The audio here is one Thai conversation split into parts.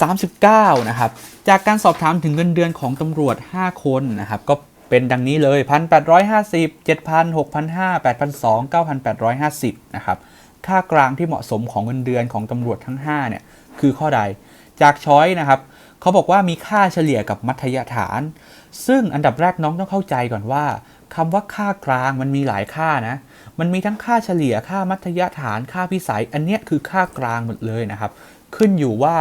39 นะครับ จากการสอบถามถึงเงินเดือนของตำรวจ 5 คนนะครับ ก็เป็นดังนี้เลย 1,850 7,000 6,500 8,200 9,850 นะครับ ค่ากลางที่เหมาะสมของเงินเดือนของตำรวจทั้ง 5 เนี่ย คือข้อใด จากช้อยนะครับเขาบอกว่ามีค่าเฉลี่ยกับมัธยฐาน ซึ่งอันดับแรกน้องต้องเข้าใจก่อนว่าคำว่าค่ากลางมันมีหลายค่านะ มันมีทั้งค่าเฉลี่ยค่ามัธยฐาน ค่าพิสัย อันเนี้ยคือค่ากลางหมดเลยนะครับ ขึ้นอยู่ว่า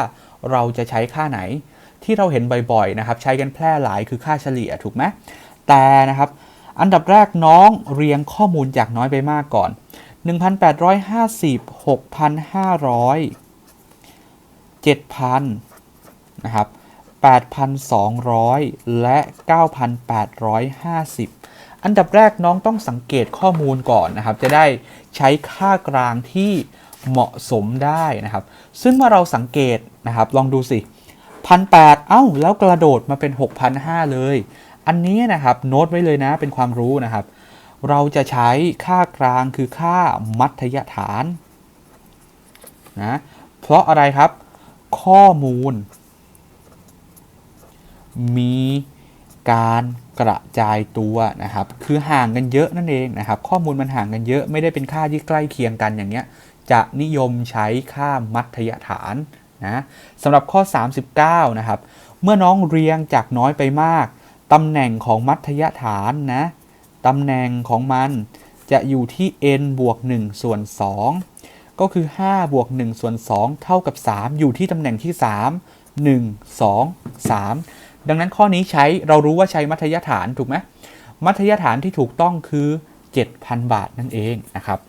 เราจะใช้ค่าไหนที่เราเห็นบ่อยๆนะครับ ใช้กันแพร่หลายคือค่าเฉลี่ยถูกไหมแต่นะครับ อันดับแรกน้องเรียงข้อมูลจากน้อยไปมากก่อน 1,850 6,500 7,000นะครับ8,200 และ 9,850 อันดับแรกน้องต้องสังเกตข้อมูลก่อนนะครับ จะได้ใช้ค่ากลางที่เหมาะสมได้นะครับ ซึ่งเมื่อเราสังเกตนะครับ ลองดูสิพันแเอ้า แล้วกระโดดมาเป็น 6,500 เลย อันนี้นะครับโน้ตไว้เลยนะเป็นความรู้นะครับ เราจะใช้ค่ากลางคือค่ามัธยฐานนะเพราะอะไรครับ ข้อมูล มี การกระจายตัวนะครับ คือห่างกันเยอะนั่นเองนะครับ ข้อมูลมันห่างกันเยอะไม่ได้เป็นค่าที่ใกล้เคียงกันอย่างเงี้ย จะนิยมใช้ค่ามัธยฐานนะสำหรับข้อ 39 นะครับ เมื่อน้องเรียงจากน้อยไปมาก ตำแหน่งของมัธยฐานนะตำแหน่งของมันจะอยู่ที่ n บวก1ส่วน 2 ก็คือ 5 บวก1ส่วน 2 เท่ากับ 3 อยู่ที่ตำแหน่งที่ 3 1 2 3 ดังนั้นข้อนี้ใช้เรารู้ว่าใช้มัธยฐานถูกไหมมัธยฐานที่ถูกต้องคือ 7,000 บาทนั่นเองนะครับ